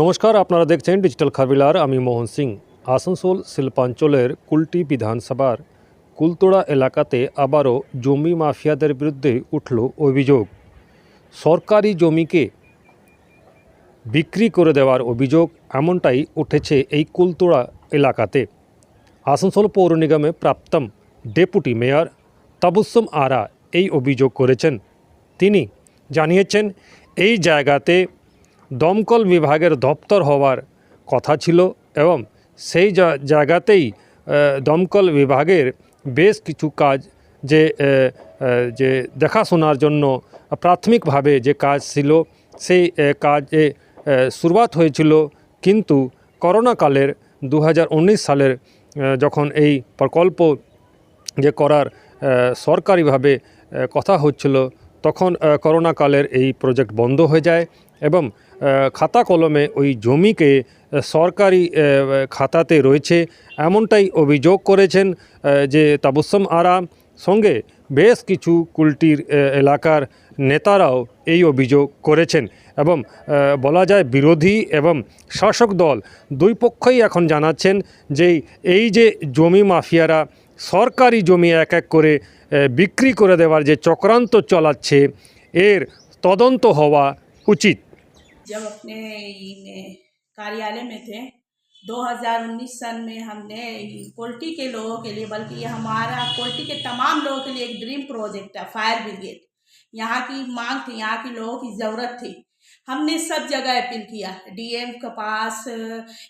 নমস্কার, আপনারা দেখছেন ডিজিটাল খাবিলার আমি মোহন সিং। আসানসোল শিল্পাঞ্চলের কুলটি বিধানসভার কুলতোড়া এলাকাতে আবারও জমি মাফিয়াদের বিরুদ্ধে উঠল অভিযোগ। সরকারি জমিকে বিক্রি করে দেওয়ার অভিযোগ এমনটাই উঠেছে এই কুলতোড়া এলাকাতে। আসানসোল পৌর নিগমে প্রাপ্তম ডেপুটি মেয়র তাবুসুম আরা এই অভিযোগ করেছেন। তিনি জানিয়েছেন, এই জায়গাতে দমকল বিভাগের দপ্তর হওয়ার কথা ছিল এবং সেই জায়গাতেই দমকল বিভাগের বেশ কিছু কাজ যে যে দেখাশোনার জন্য প্রাথমিকভাবে যে কাজ ছিল, সেই কাজে শুরুয়াত হয়েছিল। কিন্তু করোনাকালের দু হাজার উনিশ সালের যখন এই প্রকল্প যে করার সরকারিভাবে কথা হচ্ছিল তখন করোনাকালের এই প্রজেক্ট বন্ধ হয়ে যায় এবং খাতা কলমে ওই জমিকে সরকারি খাতাতে রয়েছে এমনটাই অভিযোগ করেছেন যে তাবুসম আরাম সঙ্গে বেশ কিছু কুলটির এলাকার নেতারাও এই অভিযোগ করেছেন এবং বলা যায় বিরোধী এবং শাসক দল দুই পক্ষই এখন জানাচ্ছেন যে এই যে জমি মাফিয়ারা সরকারি জমি এক এক করে আহ, বিক্রি করে দেওয়ার যে চক্রান্ত চালাচ্ছে এর তদন্ত হওয়া উচিত जब अपने ई में कार्यालय में थे 2019 सन में हमने कोल्टी के लोगों के लिए बल्कि ये हमारा कोल्टी के तमाम लोगों के लिए एक ड्रीम प्रोजेक्ट है फायर ब्रिगेड यहाँ की मांग थी यहाँ के लोगों की ज़रूरत थी हमने सब जगह अपील किया डीएम के पास,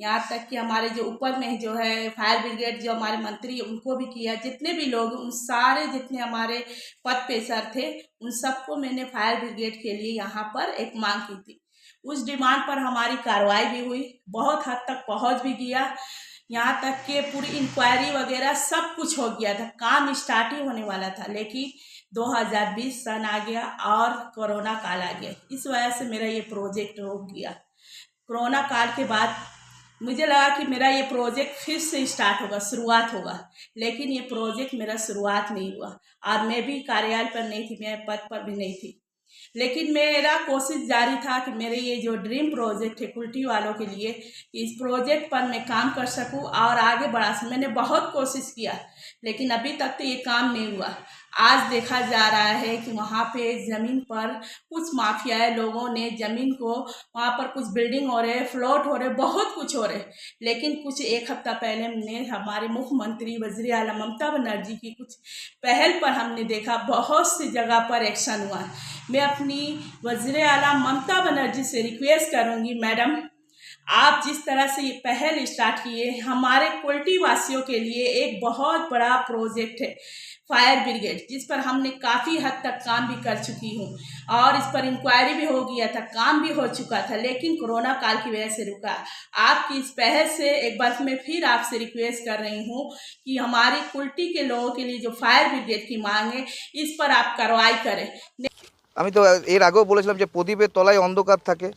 यहाँ तक कि हमारे जो ऊपर में जो है फायर ब्रिगेड जो हमारे मंत्री, उनको भी किया। जितने भी लोग, उन सारे जितने हमारे पद पे सर थे, उन सबको मैंने फायर ब्रिगेड के लिए यहाँ पर एक मांग की थी। उस डिमांड पर हमारी कार्रवाई भी हुई, बहुत हद तक पहुँच भी गया। यहाँ तक के पूरी इंक्वायरी वगैरह सब कुछ हो गया था। काम स्टार्ट ही होने वाला था, लेकिन 2020 सन आ गया और कोरोना काल आ गया। इस वजह से मेरा ये प्रोजेक्ट रुक गया। कोरोना काल के बाद मुझे लगा कि मेरा ये प्रोजेक्ट फिर से स्टार्ट होगा, शुरुआत होगा, लेकिन ये प्रोजेक्ट मेरा शुरुआत नहीं हुआ। और मैं भी कार्यालय पर नहीं थी, मैं पद पर भी नहीं थी। लेकिन मेरा कोशिश जारी था कि मेरे ये जो ड्रीम प्रोजेक्ट है कुल्टी वालों के लिए इस प्रोजेक्ट पर मैं काम कर सकूँ और आगे बढ़ा सकूँ। मैंने बहुत कोशिश किया, लेकिन अभी तक तो ये काम नहीं हुआ। आज देखा जा रहा है कि वहाँ पे ज़मीन पर कुछ माफियाए लोगों ने ज़मीन को वहाँ पर कुछ बिल्डिंग हो रहे, फ्लोट हो रहे, बहुत कुछ हो रहे। लेकिन कुछ एक हफ़्ता पहले हमने, हमारे मुख्यमंत्री, वज़ीर आला ममता बनर्जी की कुछ पहल पर हमने देखा, बहुत सी जगह पर एक्शन हुआ। मैं अपनी वज़ीर आला ममता बनर्जी से रिक्वेस्ट करूँगी, मैडम आप जिस तरह से ये पहल स्टार्ट किए हमारे कोल्टी वासियों के लिए एक बहुत बड़ा प्रोजेक्ट है फायर ब्रिगेड जिस पर हमने काफ़ी हद तक काम भी कर चुकी हूँ और इस पर इंक्वायरी भी हो गया था काम भी हो चुका था लेकिन कोरोना काल की वजह से रुका आपकी इस पहल से एक बार मैं फिर आपसे रिक्वेस्ट कर रही हूँ कि हमारी कुल्टी के लोगों के लिए जो फायर ब्रिगेड की मांग है इस पर आप कार्रवाई करें আমি তো এর আগেও বলেছিলাম যে প্রদীপের তলায় অন্ধকার থাকে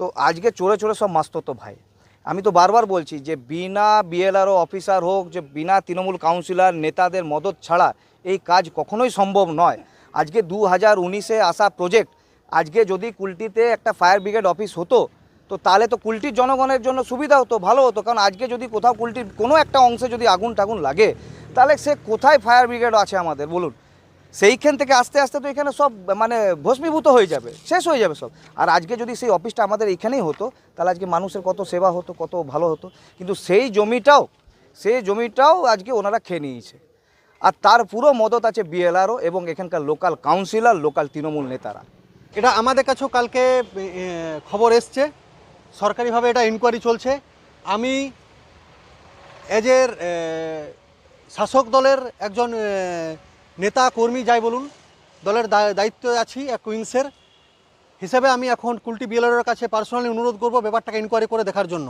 তো আজকে চোরে চোরে সব মাস্ত তো ভাই। আমি তো বারবার বলছি যে বিনা বিএলআরও অফিসার হোক, যে বিনা তৃণমূল কাউন্সিলর নেতাদের মদত ছাড়া এই কাজ কখনোই সম্ভব নয়। আজকে দু হাজার উনিশে আসা প্রজেক্ট আজকে যদি কুলটিতে একটা ফায়ার ব্রিগেড অফিস হতো, তো তাহলে তো কুলটির জনগণের জন্য সুবিধা হতো, ভালো হতো। কারণ আজকে যদি কোথাও কুলটির কোনো একটা অংশে যদি আগুন টাগুন লাগে, তাহলে সে কোথায় ফায়ার ব্রিগেড আছে আমাদের? বলুন। সেইখান থেকে আস্তে আস্তে তো এখানে সব মানে ভস্মীভূত হয়ে যাবে, শেষ হয়ে যাবে সব। আর আজকে যদি সেই অফিসটা আমাদের এখানেই হতো, তাহলে আজকে মানুষের কত সেবা হতো, কত ভালো হতো। কিন্তু সেই জমিটাও সেই জমিটাও আজকে ওনারা খেয়ে নিয়েছে। আর তার পুরো মদত আছে বিএলআরও এবং এখানকার লোকাল কাউন্সিলর, লোকাল তৃণমূল নেতারা। এটা আমাদের কাছেও কালকে খবর এসছে। সরকারিভাবে এটা ইনকোয়ারি চলছে। আমি এজের শাসক দলের একজন নেতা কর্মী যাই বলুন, দলের দায়িত্বে আছি এক উইংসের। হিসেবে আমি এখন কুলটি বিএলআরের কাছে পার্সোনালি অনুরোধ করব ব্যাপারটাকে ইনকোয়ারি করে দেখার জন্য।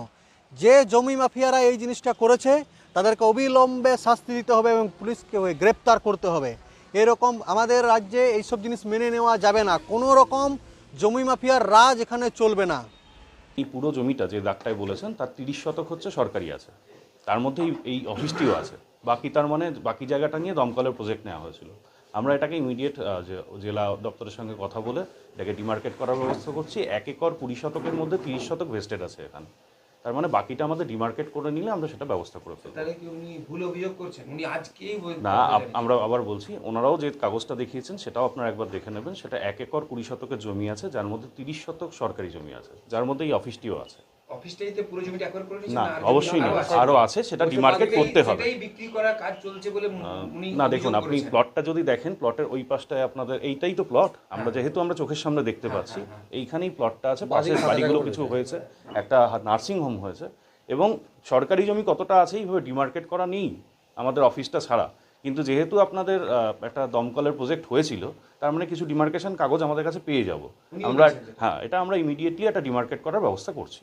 যে জমি মাফিয়ারা এই জিনিসটা করেছে, তাদেরকে অবিলম্বে শাস্তি দিতে হবে এবং পুলিশকে গ্রেপ্তার করতে হবে। এরকম আমাদের রাজ্যে এইসব জিনিস মেনে নেওয়া যাবে না। কোনো রকম জমি মাফিয়ার রাজ এখানে চলবে না। এই পুরো জমিটা যে দাগটায় বলেছেন, তার তিরিশ শতক হচ্ছে সরকারি আছে। তার মধ্যে এই অফিসটিও আছে। বাকি তার মানে বাকি জায়গাটা নিয়ে দমকলের প্রজেক্ট নেওয়া হয়েছিল। আমরা এটাকে ইমিডিয়েট জেলা দপ্তরের সঙ্গে কথা বলে এটাকে ডিমার্কেট করার ব্যবস্থা করছি। এক একর কুড়ি শতকের মধ্যে তিরিশ শতক ভেস্টেড আছে এখানে। তার মানে বাকিটা আমাদের ডিমার্কেট করে নিলে আমরা সেটা ব্যবস্থা করে ফেলব। বল- না আমরা আবার বলছি ওনারাও যে কাগজটা দেখিয়েছেন সেটাও আপনারা একবার দেখে নেবেন। সেটা এক একর কুড়ি শতকের জমি আছে যার মধ্যে তিরিশ শতক সরকারি জমি আছে যার মধ্যে এই অফিসটিও আছে। অফিসটাইতে পুরো জমিটা একবার করে না অবশ্যই না। আরও আছে? সেটা ডিমার্কেট করতে হবে। সেটাই বিক্রি করার কাজ চলছে বলে উনি না দেখুন আপনি প্লটটা যদি দেখেন প্লটের ওই পাশটায় আপনাদের এইটাই তো প্লট আমরা যেহেতু আমরা চোখের সামনে দেখতে পাচ্ছি এইখানেই প্লটটা আছে পাশের বাড়িগুলো কিছু হয়েছে একটা নার্সিং হোম হয়েছে এবং সরকারি জমি কতটা আছে এইভাবে ডিমার্কেট করা নেই আমাদের অফিসটা ছাড়া। কিন্তু যেহেতু আপনাদের একটা দমকলের প্রজেক্ট হয়েছিল তার মানে কিছু ডিমার্কেশন কাগজ আমাদের কাছে পেয়ে যাব। আমরা হ্যাঁ এটা আমরা ইমিডিয়েটলি একটা ডিমার্কেট করার ব্যবস্থা করছি।